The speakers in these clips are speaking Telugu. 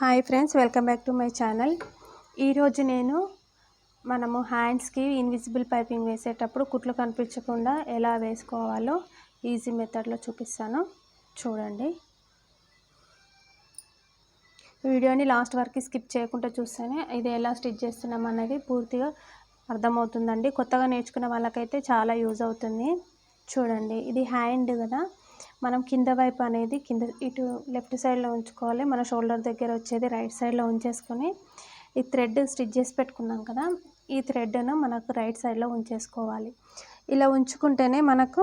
Hi friends welcome back to my channel. ఈరోజు నేను మనము హ్యాండ్స్కి ఇన్విజిబుల్ పైపింగ్ వేసేటప్పుడు కుట్లు కనిపించకుండా ఎలా వేసుకోవాలో ఈజీ మెథడ్లో చూపిస్తాను. చూడండి. వీడియోని లాస్ట్ వరకు స్కిప్ చేయకుండా చూస్తేనే ఇది ఎలా స్టిచ్ చేస్తున్నాం అనేది పూర్తిగా అర్థమవుతుందండి. కొత్తగా నేర్చుకున్న వాళ్ళకైతే చాలా యూజ్ అవుతుంది. చూడండి ఇది హ్యాండ్ కదా. మనం కింద వైపు అనేది కింద ఇటు లెఫ్ట్ సైడ్లో ఉంచుకోవాలి. మన షోల్డర్ దగ్గర వచ్చేది రైట్ సైడ్లో ఉంచేసుకొని ఈ థ్రెడ్ స్టిచ్ చేసి పెట్టుకున్నాం కదా ఈ థ్రెడ్ను మనకు రైట్ సైడ్లో ఉంచేసుకోవాలి. ఇలా ఉంచుకుంటేనే మనకు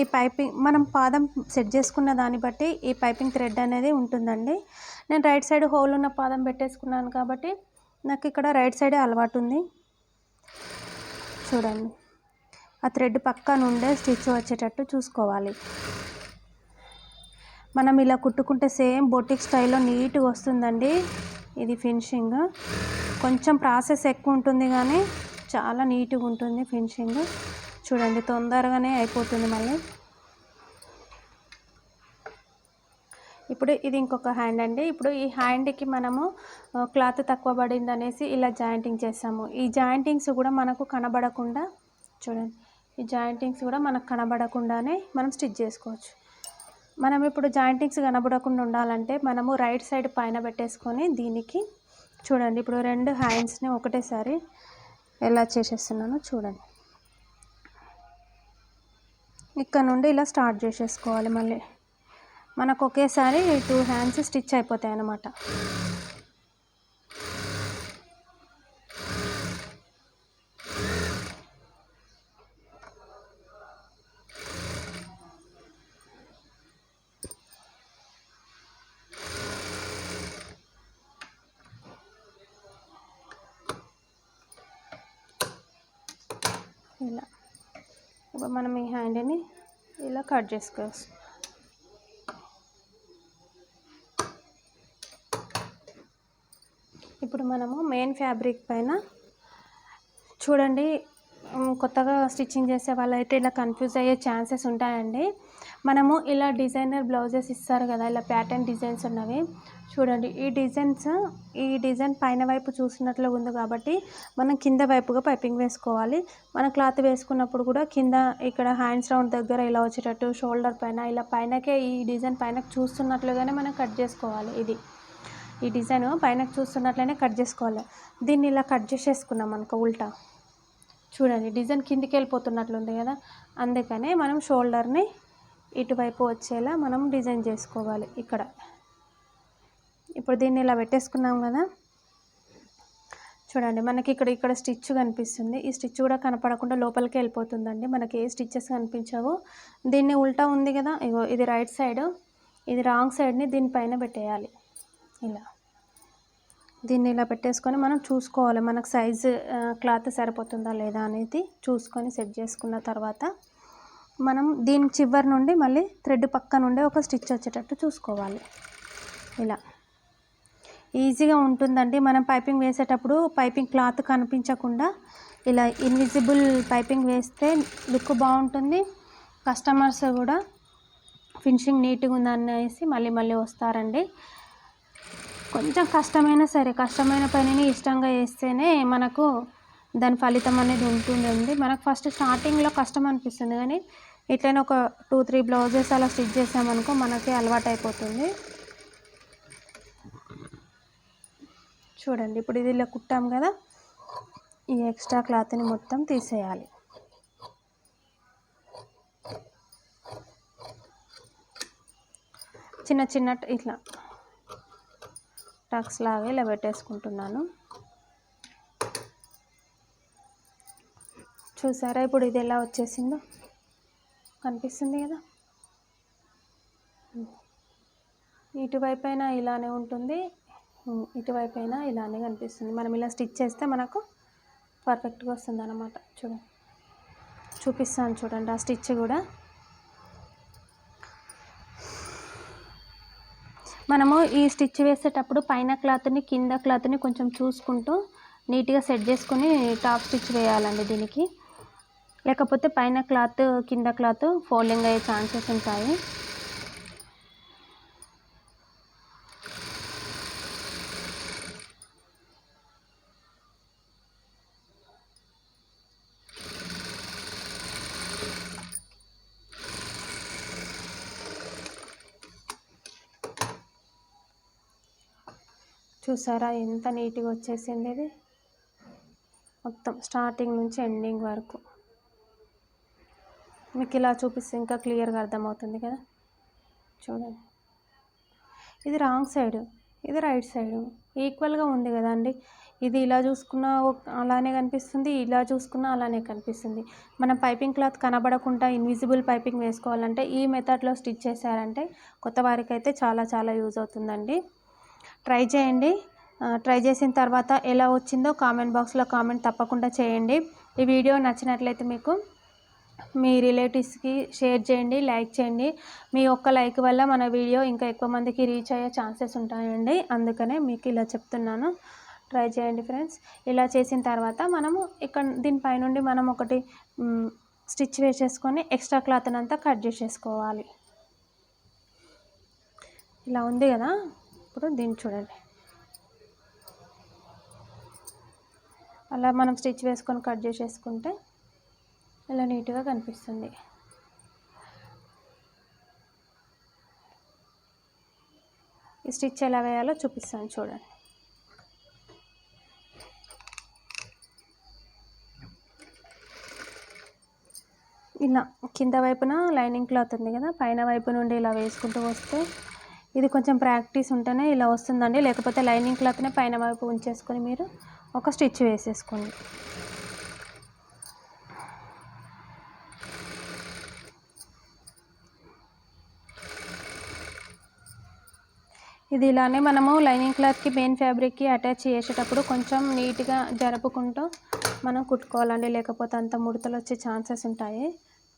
ఈ పైపింగ్ మనం పాదం సెట్ చేసుకున్న దాన్ని బట్టి ఈ పైపింగ్ థ్రెడ్ అనేది ఉంటుందండి. నేను రైట్ సైడ్ హోల్ ఉన్న పాదం పెట్టేసుకున్నాను కాబట్టి నాకు ఇక్కడ రైట్ సైడే అలవాటు ఉంది. చూడండి. ఆ థ్రెడ్ పక్క నుండే స్టిచ్ వచ్చేటట్టు చూసుకోవాలి. మనం ఇలా కుట్టుకుంటే సేమ్ బొటిక్ స్టైల్లో నీట్గా వస్తుందండి. ఇది ఫినిషింగ్. కొంచెం ప్రాసెస్ ఎక్కువ ఉంటుంది కానీ చాలా నీట్గా ఉంటుంది ఫినిషింగ్. చూడండి తొందరగానే అయిపోతుంది మళ్ళీ. ఇప్పుడు ఇది ఇంకొక హ్యాండ్ అండి. ఇప్పుడు ఈ హ్యాండ్కి మనము క్లాత్ తక్కువ పడింది అనేసి ఇలా జాయింటింగ్ చేస్తాము. ఈ జాయింటింగ్స్ కూడా మనకు కనబడకుండా చూడండి ఈ జాయింటింగ్స్ కూడా మనకు కనబడకుండానే మనం స్టిచ్ చేసుకోవచ్చు. మనం ఇప్పుడు జాయింటింగ్స్ కనబడకుండా ఉండాలంటే మనము రైట్ సైడ్ పైన పెట్టేసుకొని దీనికి చూడండి ఇప్పుడు రెండు హ్యాండ్స్ని ఒకటేసారి ఎలా చేసేస్తున్నానో చూడండి. ఇక్కడ నుండి ఇలా స్టార్ట్ చేసేసుకోవాలి మళ్ళీ. మనకు ఒకేసారి టూ హ్యాండ్స్ స్టిచ్ అయిపోతాయి అన్నమాట ఇలా. ఇప్పుడు మనం ఈ హ్యాండ్ని ఇలా కట్ చేసుకోవచ్చు. ఇప్పుడు మనము మెయిన్ ఫ్యాబ్రిక్ పైన చూడండి కొత్తగా స్టిచ్చింగ్ చేసే వాళ్ళైతే ఇలా కన్ఫ్యూజ్ అయ్యే ఛాన్సెస్ ఉంటాయండి. మనము ఇలా డిజైనర్ బ్లౌజెస్ ఇస్తారు కదా ఇలా ప్యాటర్న్ డిజైన్స్ ఉన్నవి. చూడండి ఈ డిజైన్స్ ఈ డిజైన్ పైన వైపు చూసినట్లు ఉంది కాబట్టి మనం కింద వైపుగా పైపింగ్ వేసుకోవాలి. మన క్లాత్ వేసుకున్నప్పుడు కూడా కింద ఇక్కడ హ్యాండ్స్ రౌండ్ దగ్గర ఇలా వచ్చేటట్టు షోల్డర్ పైన ఇలా పైనకే ఈ డిజైన్ పైన చూస్తున్నట్లుగానే మనం కట్ చేసుకోవాలి. ఇది ఈ డిజైన్ పైన చూస్తున్నట్లనే కట్ చేసుకోవాలి. దీన్ని ఇలా కట్ చేసేసుకున్నాం అనుకో ఉల్టా. చూడండి డిజైన్ కిందికి వెళ్ళిపోతున్నట్లుంది కదా? అందుకనే మనం షోల్డర్ని ఇటువైపు వచ్చేలా మనం డిజైన్ చేసుకోవాలి. ఇక్కడ ఇప్పుడు దీన్ని ఇలా పెట్టేసుకున్నాం కదా. చూడండి మనకి ఇక్కడ ఇక్కడ స్టిచ్ కనిపిస్తుంది. ఈ స్టిచ్ కూడా కనపడకుండా లోపలికి వెళ్ళిపోతుందండి. మనకి ఏ స్టిచ్చెస్ కనిపించవు. దీన్ని ఉల్టా ఉంది కదా ఇగో ఇది రైట్ సైడ్ ఇది రాంగ్ సైడ్ని దీనిపైన పెట్టేయాలి. ఇలా. దీన్ని ఇలా పెట్టేసుకొని మనం చూసుకోవాలి. మనకు సైజు క్లాత్ సరిపోతుందా లేదా అనేది చూసుకొని సెట్ చేసుకున్న తర్వాత మనం దీని చివరి నుండి మళ్ళీ థ్రెడ్ పక్క నుండి ఒక స్టిచ్ వచ్చేటట్టు చూసుకోవాలి. ఇలా. ఈజీగా ఉంటుందండి. మనం పైపింగ్ వేసేటప్పుడు పైపింగ్ క్లాత్ కనిపించకుండా ఇలా ఇన్విజిబుల్ పైపింగ్ వేస్తే లుక్ బాగుంటుంది. కస్టమర్స్ కూడా ఫినిషింగ్ నీట్గా ఉందనేసి మళ్ళీ మళ్ళీ వస్తారండి. కొంచెం కష్టమైనా సరే కష్టమైన పనిని ఇష్టంగా చేస్తేనే మనకు దాని ఫలితం అనేది ఉంటుందండి. మనకు ఫస్ట్ స్టార్టింగ్లో కష్టం అనిపిస్తుంది. కానీ ఇట్లనే ఒక టూ త్రీ బ్లౌజెస్ అలా స్టిచ్ చేసామనుకో మనకి అలవాటు అయిపోతుంది చూడండి. ఇప్పుడు ఇది ఇలా కుట్టాం కదా ఈ ఎక్స్ట్రా క్లాత్ని మొత్తం తీసేయాలి. చిన్న చిన్న ఇట్లా టక్స్ లాగా ఇలా పెట్టేసుకుంటున్నాను. చూసారా? ఇప్పుడు ఇది ఎలా వచ్చేసిందో? కనిపిస్తుంది కదా? ఇటువైపు అయినా ఇలానే ఉంటుంది. ఇటువైపు అయినా ఇలానే కనిపిస్తుంది. మనం ఇలా స్టిచ్ చేస్తే మనకు పర్ఫెక్ట్గా వస్తుంది అన్నమాట చూడండి చూపిస్తాను చూడండి ఆ స్టిచ్ కూడా. మనము ఈ స్టిచ్ వేసేటప్పుడు పైన క్లాత్ని కింద క్లాత్ని కొంచెం చూసుకుంటూ నీట్గా సెట్ చేసుకొని టాప్ స్టిచ్ వేయాలండి దీనికి. లేకపోతే పైన క్లాత్ కింద క్లాత్ ఫోల్డింగ్ అయ్యే ఛాన్సెస్ ఉంటాయి. చూసారా? ఎంత నీట్గా వచ్చేసింది ఇది? మొత్తం స్టార్టింగ్ నుంచి ఎండింగ్ వరకు. మీకు ఇలా చూపిస్తే ఇంకా క్లియర్గా అర్థమవుతుంది కదా? చూడండి. ఇది రాంగ్ సైడ్. ఇది రైట్ సైడ్. ఈక్వల్గా ఉంది కదండి. ఇది ఇలా చూసుకున్నా అలానే కనిపిస్తుంది ఇలా చూసుకున్నా అలానే కనిపిస్తుంది. మనం పైపింగ్ క్లాత్ కనబడకుండా ఇన్విజిబుల్ పైపింగ్ వేసుకోవాలంటే ఈ మెథడ్లో స్టిచ్ చేశారంటే కొత్త వారికి అయితే చాలా చాలా యూజ్ అవుతుందండి. ట్రై చేయండి. ట్రై చేసిన తర్వాత ఎలా వచ్చిందో కామెంట్ బాక్స్లో కామెంట్ తప్పకుండా చేయండి. ఈ వీడియో నచ్చినట్లయితే మీకు మీ రిలేటివ్స్కి షేర్ చేయండి లైక్ చేయండి. మీ ఒక్క లైక్ వల్ల మన వీడియో ఇంకా ఎక్కువ మందికి రీచ్ అయ్యే ఛాన్సెస్ ఉంటాయండి. అందుకనే మీకు ఇలా చెప్తున్నాను. ట్రై చేయండి ఫ్రెండ్స్. ఇలా చేసిన తర్వాత మనము ఇక్కడ దీనిపై నుండి మనం ఒకటి స్టిచ్ వేసేసుకొని ఎక్స్ట్రా క్లాత్ అంతా కట్ చేసేసుకోవాలి. ఇలా ఉంది కదా? ఇప్పుడు దీన్ని చూడండి. అలా మనం స్టిచ్ వేసుకొని కట్ చేసేసుకుంటే ఇలా నీట్గా కనిపిస్తుంది. ఈ స్టిచ్ ఎలా వేయాలో చూపిస్తాను చూడండి. ఇలా కింద వైపున లైనింగ్ క్లాత్ ఉంది కదా పైన వైపు నుండి ఇలా వేసుకుంటూ వస్తే ఇది కొంచెం ప్రాక్టీస్ ఉంటేనే ఇలా వస్తుందండి. లేకపోతే లైనింగ్ క్లాత్నే పైన వైపు ఉంచేసుకొని మీరు ఒక స్టిచ్ వేసేసుకోండి. ఇది ఇలానే మనము లైనింగ్ క్లాత్కి మెయిన్ ఫ్యాబ్రిక్కి అటాచ్ చేసేటప్పుడు కొంచెం నీట్గా జరుపుకుంటూ మనం కుట్టుకోవాలండి. లేకపోతే అంత ముడతలు వచ్చే ఛాన్సెస్ ఉంటాయి.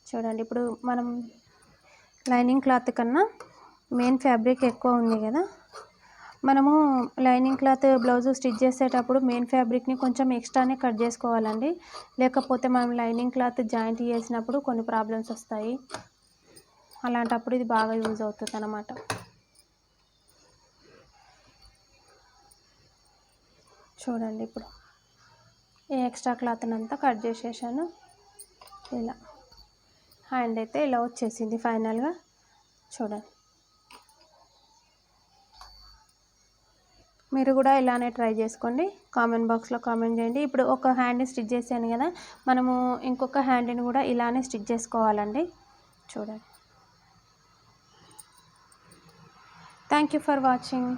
చూడండి ఇప్పుడు మనం లైనింగ్ క్లాత్ కన్నా మెయిన్ ఫ్యాబ్రిక్ ఎక్కువ ఉంది కదా. మనము లైనింగ్ క్లాత్ బ్లౌజ్ స్టిచ్ చేసేటప్పుడు మెయిన్ ఫ్యాబ్రిక్ని కొంచెం ఎక్స్ట్రానే కట్ చేసుకోవాలండి. లేకపోతే మనం లైనింగ్ క్లాత్ జాయింట్ చేసినప్పుడు కొన్ని ప్రాబ్లమ్స్ వస్తాయి. అలాంటప్పుడు ఇది బాగా యూజ్ అవుతుంది అన్నమాట చూడండి ఇప్పుడు. ఈ ఎక్స్ట్రా క్లాత్ని అంతా కట్ చేసేసాను. ఇలా. హ్యాండ్ అయితే ఇలా వచ్చేసింది ఫైనల్గా. చూడండి. మీరు కూడా ఇలానే ట్రై చేసుకోండి. కామెంట్ బాక్స్లో కామెంట్ చేయండి. ఇప్పుడు ఒక హ్యాండ్ని స్టిచ్ చేశాను కదా మనము ఇంకొక హ్యాండ్ని కూడా ఇలానే స్టిచ్ చేసుకోవాలండి. చూడండి. Thank you for watching